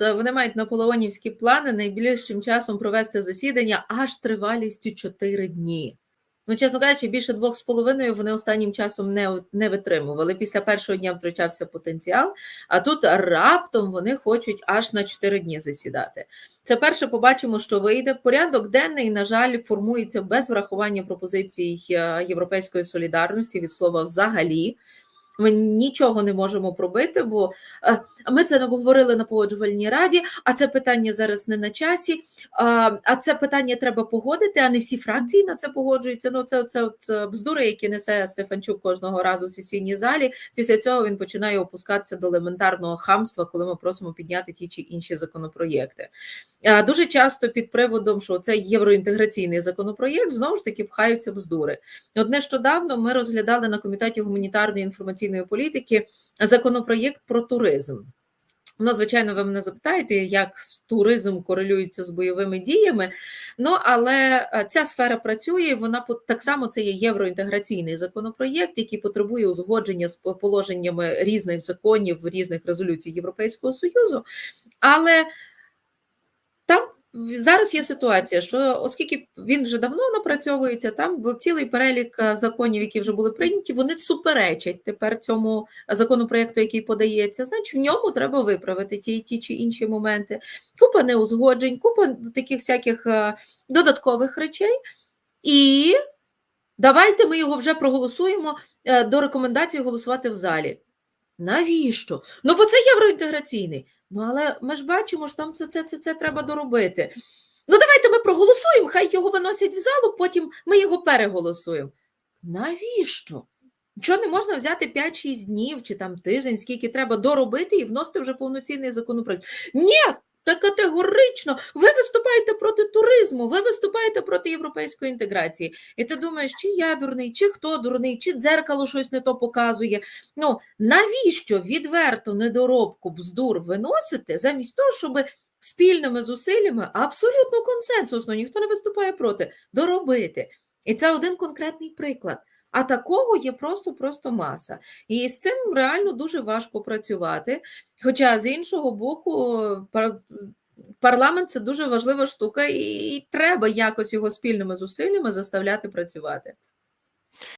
вони мають наполеонівські плани найближчим часом провести засідання аж тривалістю 4 дні. Ну, чесно кажучи, більше двох з половиною вони останнім часом не, не витримували. Після першого дня втрачався потенціал, а тут раптом вони хочуть аж на 4 дні засідати. Це перше побачимо, що вийде. Порядок денний, на жаль, формується без врахування пропозицій е, Європейської солідарності від слова взагалі. Ми нічого не можемо пробити, бо е, ми це не обговорили на погоджувальній раді, а це питання зараз не на часі. А це питання треба погодити, а не всі фракції на це погоджуються. Ну це, це от е, бздури, які несе Стефанчук кожного разу в сесійній залі. Після цього він починає опускатися до елементарного хамства, коли ми просимо підняти ті чи інші законопроєкти. Дуже часто під приводом, що це євроінтеграційний законопроєкт, знову ж таки пхаються бздури. От нещодавно ми розглядали на комітеті гуманітарної інформаційної політики законопроєкт про туризм. Ну, звичайно, ви мене запитаєте, як туризм корелюється з бойовими діями. Ну, але ця сфера працює, вона так само це є євроінтеграційний законопроєкт, який потребує узгодження з положеннями різних законів, різних резолюцій Європейського Союзу. Але зараз є ситуація, що оскільки він вже давно напрацьовується, там цілий перелік е, законів, які вже були прийняті, вони суперечать тепер цьому законопроекту, який подається. Значить, в ньому треба виправити ті, ті чи інші моменти. Купа неузгоджень, купа таких всяких е, додаткових речей. І давайте ми його вже проголосуємо е, до рекомендації голосувати в залі. Навіщо? Ну, бо це євроінтеграційний. Ну, але ми ж бачимо, що там це це, це, це треба доробити. Ну, давайте ми проголосуємо, хай його виносять в залу, потім ми його переголосуємо. Навіщо? Чого не можна взяти 5-6 днів чи там тиждень, скільки треба доробити і вносити вже повноцінний законопроект? Ні, та категорично ви виступаєте проти туризму, ви виступаєте проти європейської інтеграції. І ти думаєш, чи я дурний, чи хто дурний, чи дзеркало щось не то показує. Ну навіщо відверто недоробку бздур виносити замість того, щоб спільними зусиллями абсолютно консенсусно, ніхто не виступає проти, доробити. І це один конкретний приклад. А такого є просто-просто маса. І з цим реально дуже важко працювати. Хоча з іншого боку, парламент це дуже важлива штука, і треба якось його спільними зусиллями заставляти працювати.